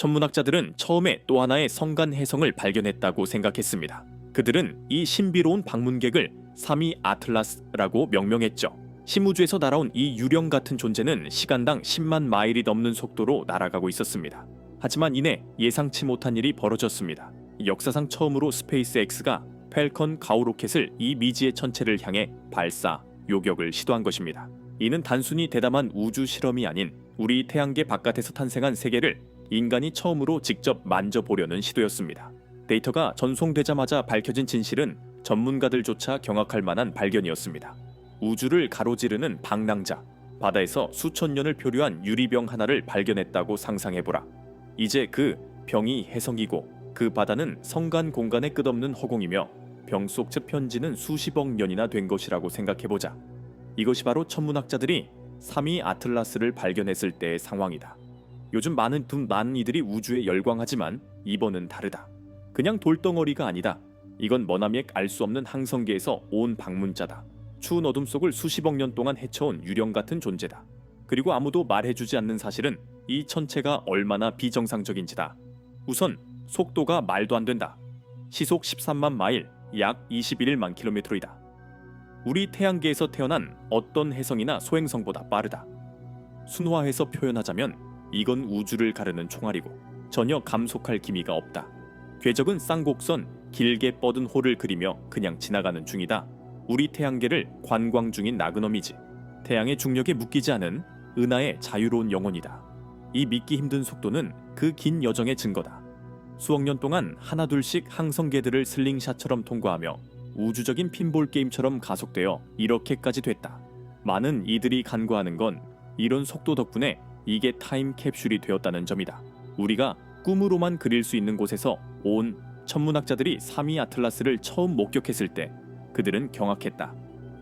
천문학자들은 처음에 또 하나의 성간 해성을 발견했다고 생각했습니다. 그들은 이 신비로운 방문객을 사미 아틀라스라고 명명했죠. 심우주에서 날아온 이 유령 같은 존재는 시간당 10만 마일이 넘는 속도로 날아가고 있었습니다. 하지만 이내 예상치 못한 일이 벌어졌습니다. 역사상 처음으로 스페이스X가 펠컨 가우 로켓을 이 미지의 천체를 향해 발사, 요격을 시도한 것입니다. 이는 단순히 대담한 우주 실험이 아닌 우리 태양계 바깥에서 탄생한 세계를 인간이 처음으로 직접 만져보려는 시도였습니다. 데이터가 전송되자마자 밝혀진 진실은 전문가들조차 경악할 만한 발견이었습니다. 우주를 가로지르는 방랑자, 바다에서 수천 년을 표류한 유리병 하나를 발견했다고 상상해보라. 이제 그 병이 해성이고 그 바다는 성간 공간의 끝없는 허공이며 병 속 측편지는 수십억 년이나 된 것이라고 생각해보자. 이것이 바로 천문학자들이 삼위 아틀라스를 발견했을 때의 상황이다. 요즘 많은 분 많은 이들이 우주에 열광하지만 이번은 다르다. 그냥 돌덩어리가 아니다. 이건 머나미에 알수 없는 항성계에서 온 방문자다. 추운 어둠 속을 수십억 년 동안 헤쳐온 유령 같은 존재다. 그리고 아무도 말해주지 않는 사실은 이 천체가 얼마나 비정상적인지다. 우선 속도가 말도 안 된다. 시속 13만 마일, 약 21만 킬로미터이다. 우리 태양계에서 태어난 어떤 해성이나 소행성보다 빠르다. 순화해서 표현하자면 이건 우주를 가르는 총알이고 전혀 감속할 기미가 없다. 궤적은 쌍곡선, 길게 뻗은 호를 그리며 그냥 지나가는 중이다. 우리 태양계를 관광 중인 나그놈이지. 태양의 중력에 묶이지 않은 은하의 자유로운 영혼이다. 이 믿기 힘든 속도는 그 긴 여정의 증거다. 수억 년 동안 하나둘씩 항성계들을 슬링샷처럼 통과하며 우주적인 핀볼 게임처럼 가속되어 이렇게까지 됐다. 많은 이들이 간과하는 건 이런 속도 덕분에 이게 타임 캡슐이 되었다는 점이다. 우리가 꿈으로만 그릴 수 있는 곳에서 온 천문학자들이 삼위 아틀라스를 처음 목격했을 때 그들은 경악했다.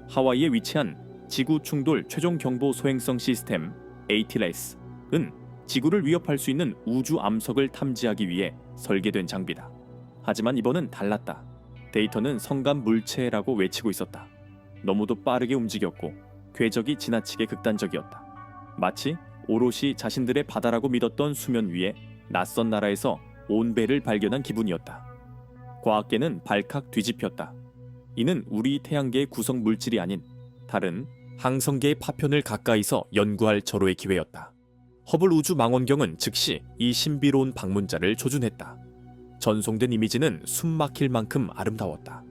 하와이에 위치한 지구 충돌 최종 경보 소행성 시스템 ATLAS은 지구를 위협할 수 있는 우주 암석을 탐지하기 위해 설계된 장비다. 하지만 이번은 달랐다. 데이터는 성감 물체라고 외치고 있었다. 너무도 빠르게 움직였고 궤적이 지나치게 극단적이었다. 마치 오롯이 자신들의 바다라고 믿었던 수면 위에 낯선 나라에서 온 배를 발견한 기분이었다. 과학계는 발칵 뒤집혔다. 이는 우리 태양계의 구성 물질이 아닌 다른 항성계의 파편을 가까이서 연구할 절호의 기회였다. 허블 우주 망원경은 즉시 이 신비로운 방문자를 조준했다. 전송된 이미지는 숨 막힐 만큼 아름다웠다.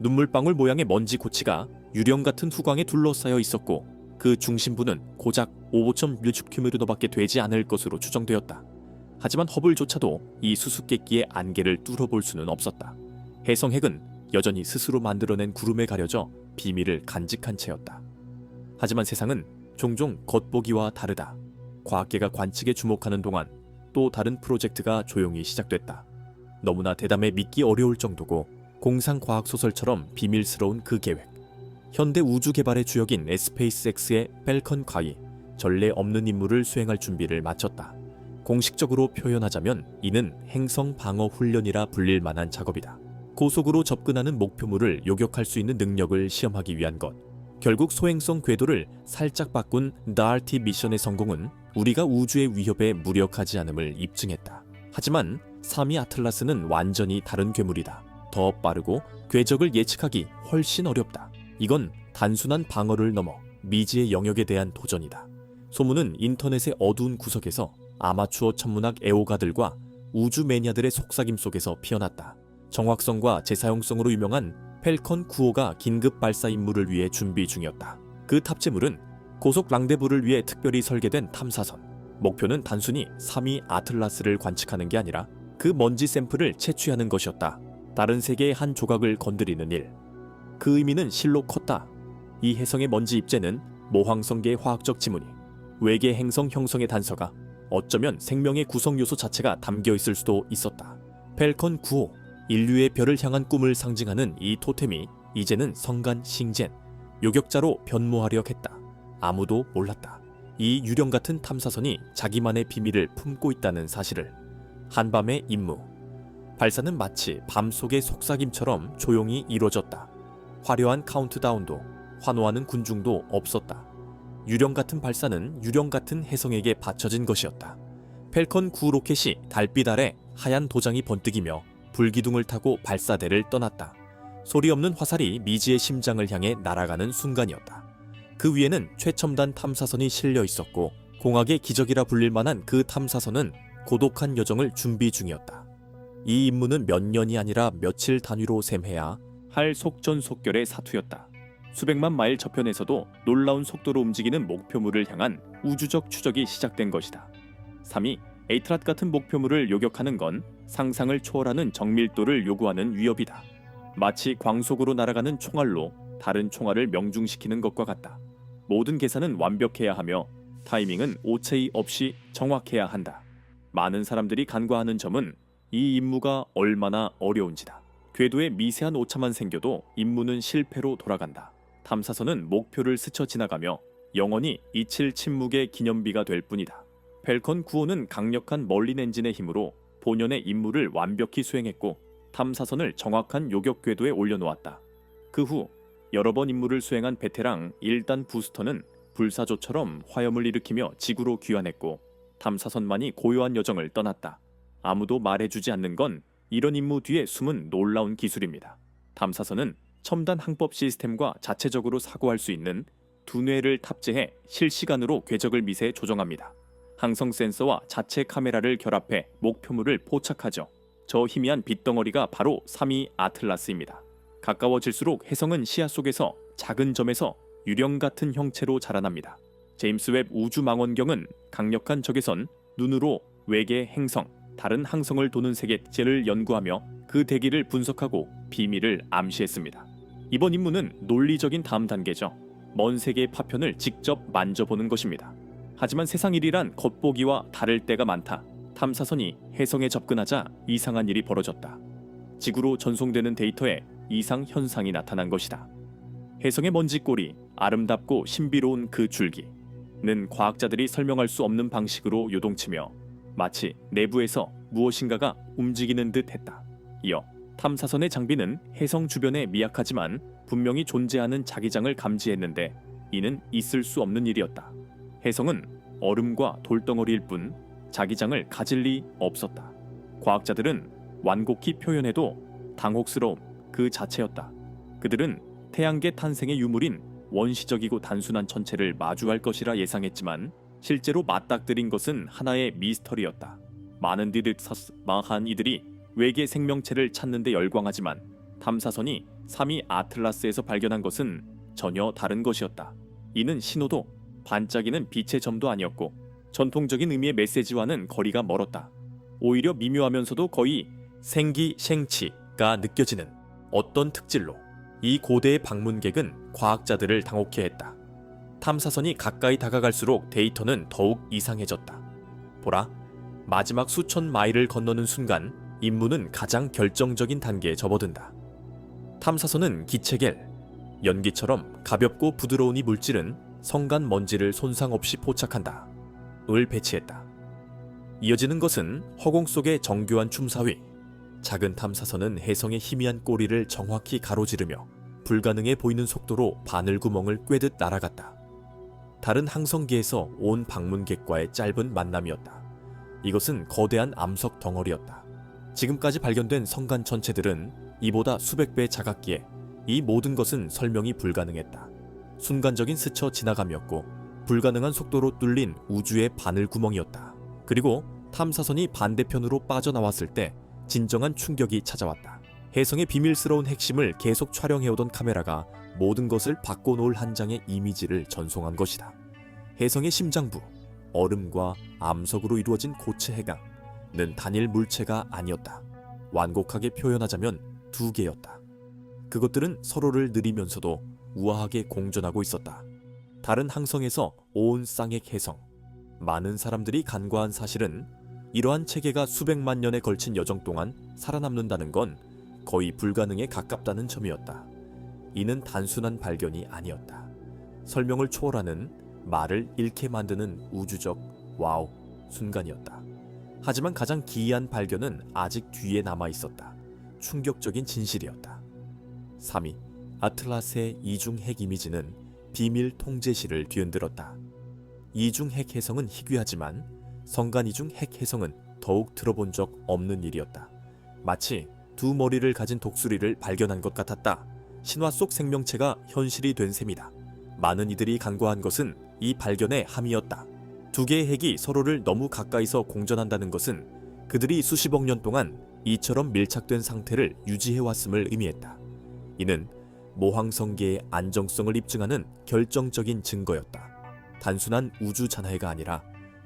눈물방울 모양의 먼지 고치가 유령 같은 후광에 둘러싸여 있었고 그 중심부는 고작 5.6km밖에 되지 않을 것으로 추정되었다. 하지만 허블조차도 이 수수께끼의 안개를 뚫어볼 수는 없었다. 해성핵은 여전히 스스로 만들어낸 구름에 가려져 비밀을 간직한 채였다. 하지만 세상은 종종 겉보기와 다르다. 과학계가 관측에 주목하는 동안 또 다른 프로젝트가 조용히 시작됐다. 너무나 대담해 믿기 어려울 정도고 공상 과학 소설처럼 비밀스러운 그 계획. 현대 우주 개발의 주역인 에스페이스X의 펠컨 과이 전례 없는 임무를 수행할 준비를 마쳤다. 공식적으로 표현하자면 이는 행성 방어 훈련이라 불릴 만한 작업이다. 고속으로 접근하는 목표물을 요격할 수 있는 능력을 시험하기 위한 것. 결국 소행성 궤도를 살짝 바꾼 다르티 미션의 성공은 우리가 우주의 위협에 무력하지 않음을 입증했다. 하지만 삼위 아틀라스는 완전히 다른 괴물이다. 더 빠르고 궤적을 예측하기 훨씬 어렵다. 이건 단순한 방어를 넘어 미지의 영역에 대한 도전이다. 소문은 인터넷의 어두운 구석에서 아마추어 천문학 애호가들과 우주 매니아들의 속삭임 속에서 피어났다. 정확성과 재사용성으로 유명한 펠컨 9호가 긴급 발사 임무를 위해 준비 중이었다. 그 탑재물은 고속 랑데부를 위해 특별히 설계된 탐사선. 목표는 단순히 3위 아틀라스를 관측하는 게 아니라 그 먼지 샘플을 채취하는 것이었다. 다른 세계의 한 조각을 건드리는 일. 그 의미는 실로 컸다. 이 해성의 먼지 입재는 모황성계의 화학적 지문이 외계 행성 형성의 단서가 어쩌면 생명의 구성 요소 자체가 담겨 있을 수도 있었다. 펠컨 9호 인류의 별을 향한 꿈을 상징하는 이 토템이 이제는 성간 싱젠 요격자로 변모하려 했다. 아무도 몰랐다. 이 유령 같은 탐사선이 자기만의 비밀을 품고 있다는 사실을 한밤의 임무 발사는 마치 밤 속의 속삭임처럼 조용히 이루어졌다. 화려한 카운트다운도 환호하는 군중도 없었다. 유령 같은 발사는 유령 같은 혜성에게 바쳐진 것이었다. 펠컨 9 로켓이 달빛 아래 하얀 도장이 번뜩이며 불기둥을 타고 발사대를 떠났다. 소리 없는 화살이 미지의 심장을 향해 날아가는 순간이었다. 그 위에는 최첨단 탐사선이 실려 있었고 공학의 기적이라 불릴 만한 그 탐사선은 고독한 여정을 준비 중이었다. 이 임무는 몇 년이 아니라 며칠 단위로 셈해야 할 속전속결의 사투였다. 수백만 마일 저편에서도 놀라운 속도로 움직이는 목표물을 향한 우주적 추적이 시작된 것이다. 3위 에이트랏 같은 목표물을 요격하는 건 상상을 초월하는 정밀도를 요구하는 위협이다. 마치 광속으로 날아가는 총알로 다른 총알을 명중시키는 것과 같다. 모든 계산은 완벽해야 하며 타이밍은 오체이 없이 정확해야 한다. 많은 사람들이 간과하는 점은 이 임무가 얼마나 어려운지다. 궤도에 미세한 오차만 생겨도 임무는 실패로 돌아간다. 탐사선은 목표를 스쳐 지나가며 영원히 잊힐 침묵의 기념비가 될 뿐이다. 펠컨 9호는 강력한 멀린 엔진의 힘으로 본연의 임무를 완벽히 수행했고 탐사선을 정확한 요격 궤도에 올려놓았다. 그 후 여러 번 임무를 수행한 베테랑 1단 부스터는 불사조처럼 화염을 일으키며 지구로 귀환했고 탐사선만이 고요한 여정을 떠났다. 아무도 말해주지 않는 건 이런 임무 뒤에 숨은 놀라운 기술입니다. 탐사선은 첨단 항법 시스템과 자체적으로 사고할 수 있는 두뇌를 탑재해 실시간으로 궤적을 미세 조정합니다. 항성 센서와 자체 카메라를 결합해 목표물을 포착하죠. 저 희미한 빛덩어리가 바로 3위 아틀라스입니다. 가까워질수록 해성은 시야 속에서 작은 점에서 유령 같은 형체로 자라납니다. 제임스 웹 우주 망원경은 강력한 적외선 눈으로 외계 행성, 다른 항성을 도는 세계체를 연구하며 그 대기를 분석하고 비밀을 암시했습니다. 이번 임무는 논리적인 다음 단계죠. 먼 세계의 파편을 직접 만져보는 것입니다. 하지만 세상 일이란 겉보기와 다를 때가 많다. 탐사선이 해성에 접근하자 이상한 일이 벌어졌다. 지구로 전송되는 데이터에 이상 현상이 나타난 것이다. 해성의 먼지골이 아름답고 신비로운 그 줄기는 과학자들이 설명할 수 없는 방식으로 요동치며 마치 내부에서 무엇인가가 움직이는 듯 했다. 이어 탐사선의 장비는 해성 주변에 미약하지만 분명히 존재하는 자기장을 감지했는데 이는 있을 수 없는 일이었다. 해성은 얼음과 돌덩어리일 뿐 자기장을 가질 리 없었다. 과학자들은 완곡히 표현해도 당혹스러움 그 자체였다. 그들은 태양계 탄생의 유물인 원시적이고 단순한 천체를 마주할 것이라 예상했지만 실제로 맞닥뜨린 것은 하나의 미스터리였다. 많은 이들 망한 이들이 외계 생명체를 찾는 데 열광하지만 탐사선이 3위 아틀라스에서 발견한 것은 전혀 다른 것이었다. 이는 신호도 반짝이는 빛의 점도 아니었고 전통적인 의미의 메시지와는 거리가 멀었다. 오히려 미묘하면서도 거의 생기 생치가 느껴지는 어떤 특질로 이 고대의 방문객은 과학자들을 당혹해 했다. 탐사선이 가까이 다가갈수록 데이터는 더욱 이상해졌다. 보라, 마지막 수천 마일을 건너는 순간 임무는 가장 결정적인 단계에 접어든다. 탐사선은 기체겔, 연기처럼 가볍고 부드러운 이 물질은 성간 먼지를 손상 없이 포착한다. 을 배치했다. 이어지는 것은 허공 속의 정교한 춤사위. 작은 탐사선은 해성의 희미한 꼬리를 정확히 가로지르며 불가능해 보이는 속도로 바늘 구멍을 꿰듯 날아갔다. 다른 항성기에서 온 방문객과의 짧은 만남이었다. 이것은 거대한 암석 덩어리였다. 지금까지 발견된 성간 전체들은 이보다 수백 배 작았기에 이 모든 것은 설명이 불가능했다. 순간적인 스쳐 지나감이었고 불가능한 속도로 뚫린 우주의 바늘 구멍이었다. 그리고 탐사선이 반대편으로 빠져나왔을 때 진정한 충격이 찾아왔다. 해성의 비밀스러운 핵심을 계속 촬영해오던 카메라가 모든 것을 바꿔놓을 한 장의 이미지를 전송한 것이다. 해성의 심장부, 얼음과 암석으로 이루어진 고체 해강는 단일 물체가 아니었다. 완곡하게 표현하자면 두 개였다. 그것들은 서로를 느리면서도 우아하게 공존하고 있었다. 다른 항성에서 온 쌍액 해성, 많은 사람들이 간과한 사실은 이러한 체계가 수백만 년에 걸친 여정 동안 살아남는다는 건 거의 불가능에 가깝다는 점이었다. 이는 단순한 발견이 아니었다. 설명을 초월하는 말을 잃게 만드는 우주적 와우 순간이었다. 하지만 가장 기이한 발견은 아직 뒤에 남아 있었다. 충격적인 진실이었다. 3위 아틀라스의 이중 핵 이미지는 비밀 통제실을 뒤흔들었다. 이중 핵 해성은 희귀하지만 성간 이중 핵 해성은 더욱 들어본 적 없는 일이었다. 마치 두 머리를 가진 독수리를 발견한 것 같았다. 신화 속 생명체가 현실이 된 셈이다. 많은 이들이 간과한 것은 이 발견의 함이었다. 두 개의 핵이 서로를 너무 가까이서 공전한다는 것은 그들이 수십억 년 동안 이처럼 밀착된 상태를 유지해왔음을 의미했다. 이는 모황성계의 안정성을 입증하는 결정적인 증거였다. 단순한 우주 잔해가 아니라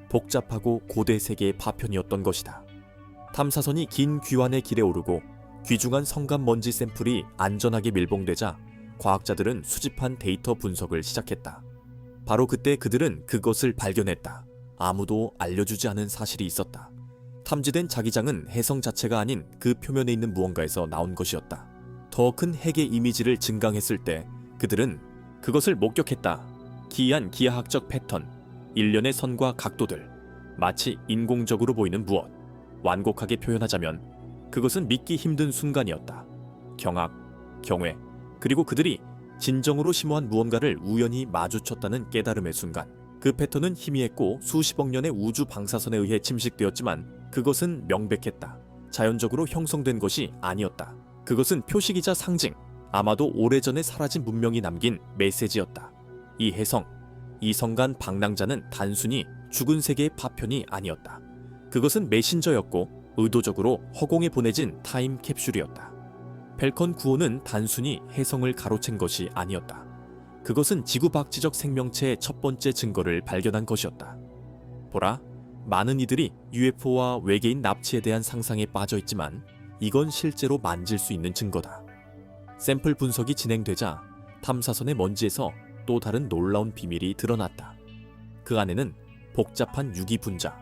복잡하고 고대 세계의 파편이었던 것이다. 탐사선이 긴 귀환의 길에 오르고 귀중한 성간 먼지 샘플이 안전하게 밀봉되자 과학자들은 수집한 데이터 분석을 시작했다. 바로 그때 그들은 그것을 발견했다. 아무도 알려주지 않은 사실이 있었다. 탐지된 자기장은 해성 자체가 아닌 그 표면에 있는 무언가에서 나온 것이었다. 더 큰 핵의 이미지를 증강했을 때 그들은 그것을 목격했다. 기이한 기하학적 패턴, 일련의 선과 각도들, 마치 인공적으로 보이는 무엇. 완곡하게 표현하자면 그것은 믿기 힘든 순간이었다. 경악, 경외, 그리고 그들이 진정으로 심오한 무언가를 우연히 마주쳤다는 깨달음의 순간. 그 패턴은 희미했고 수십억 년의 우주 방사선에 의해 침식되었지만 그것은 명백했다. 자연적으로 형성된 것이 아니었다. 그것은 표식이자 상징, 아마도 오래전에 사라진 문명이 남긴 메시지였다. 이 해성, 이 성간 방랑자는 단순히 죽은 세계의 파편이 아니었다. 그것은 메신저였고 의도적으로 허공에 보내진 타임 캡슐이었다. 펠컨 9호는 단순히 해성을 가로챈 것이 아니었다. 그것은 지구박지적 생명체의 첫 번째 증거를 발견한 것이었다. 보라, 많은 이들이 UFO와 외계인 납치에 대한 상상에 빠져 있지만 이건 실제로 만질 수 있는 증거다. 샘플 분석이 진행되자 탐사선의 먼지에서 또 다른 놀라운 비밀이 드러났다. 그 안에는 복잡한 유기 분자,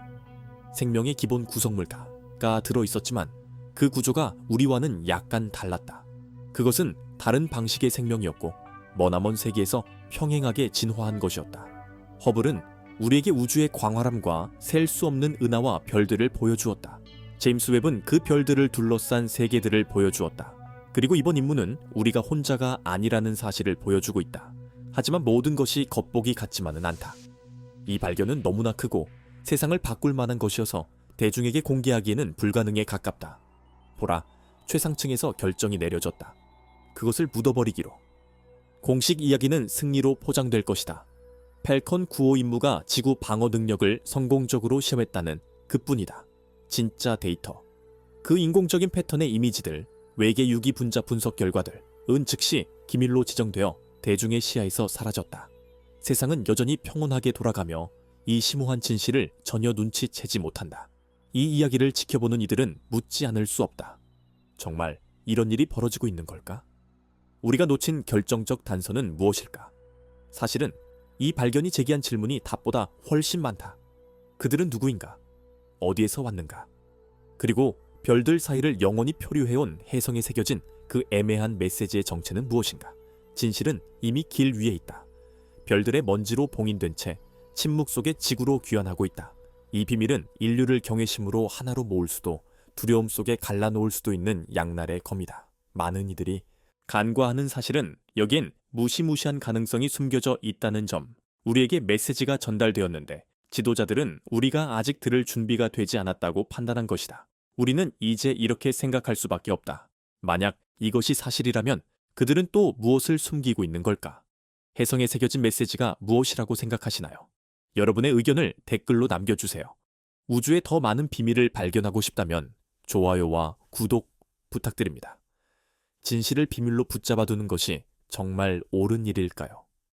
생명의 기본 구성물가 가 들어 있었지만 그 구조가 우리와는 약간 달랐다. 그것은 다른 방식의 생명이었고 머나먼 세계에서 평행하게 진화한 것이었다. 허블은 우리에게 우주의 광활함과 셀 수 없는 은하와 별들을 보여주었다. 제임스 웹은 그 별들을 둘러싼 세계들을 보여주었다. 그리고 이번 임무는 우리가 혼자가 아니라는 사실을 보여주고 있다. 하지만 모든 것이 겉보기 같지만은 않다. 이 발견은 너무나 크고 세상을 바꿀 만한 것이어서 대중에게 공개하기에는 불가능에 가깝다. 보라, 최상층에서 결정이 내려졌다. 그것을 묻어버리기로. 공식 이야기는 승리로 포장될 것이다. 펠컨 9호 임무가 지구 방어 능력을 성공적으로 시험했다는 그뿐이다. 진짜 데이터. 그 인공적인 패턴의 이미지들, 외계 유기 분자 분석 결과들, 은 즉시 기밀로 지정되어 대중의 시야에서 사라졌다. 세상은 여전히 평온하게 돌아가며 이 심오한 진실을 전혀 눈치채지 못한다. 이 이야기를 지켜보는 이들은 묻지 않을 수 없다. 정말 이런 일이 벌어지고 있는 걸까? 우리가 놓친 결정적 단서는 무엇일까? 사실은 이 발견이 제기한 질문이 답보다 훨씬 많다. 그들은 누구인가? 어디에서 왔는가? 그리고 별들 사이를 영원히 표류해온 해성에 새겨진 그 애매한 메시지의 정체는 무엇인가? 진실은 이미 길 위에 있다. 별들의 먼지로 봉인된 채 침묵 속에 지구로 귀환하고 있다. 이 비밀은 인류를 경외심으로 하나로 모을 수도 두려움 속에 갈라놓을 수도 있는 양날의 검이다. 많은 이들이 간과하는 사실은 여기엔 무시무시한 가능성이 숨겨져 있다는 점. 우리에게 메시지가 전달되었는데 지도자들은 우리가 아직 들을 준비가 되지 않았다고 판단한 것이다. 우리는 이제 이렇게 생각할 수밖에 없다. 만약 이것이 사실이라면 그들은 또 무엇을 숨기고 있는 걸까? 해성에 새겨진 메시지가 무엇이라고 생각하시나요? 여러분의 의견을 댓글로 남겨주세요. 우주의 더 많은 비밀을 발견하고 싶다면 좋아요와 구독 부탁드립니다. 진실을 비밀로 붙잡아두는 것이 정말 옳은 일일까요?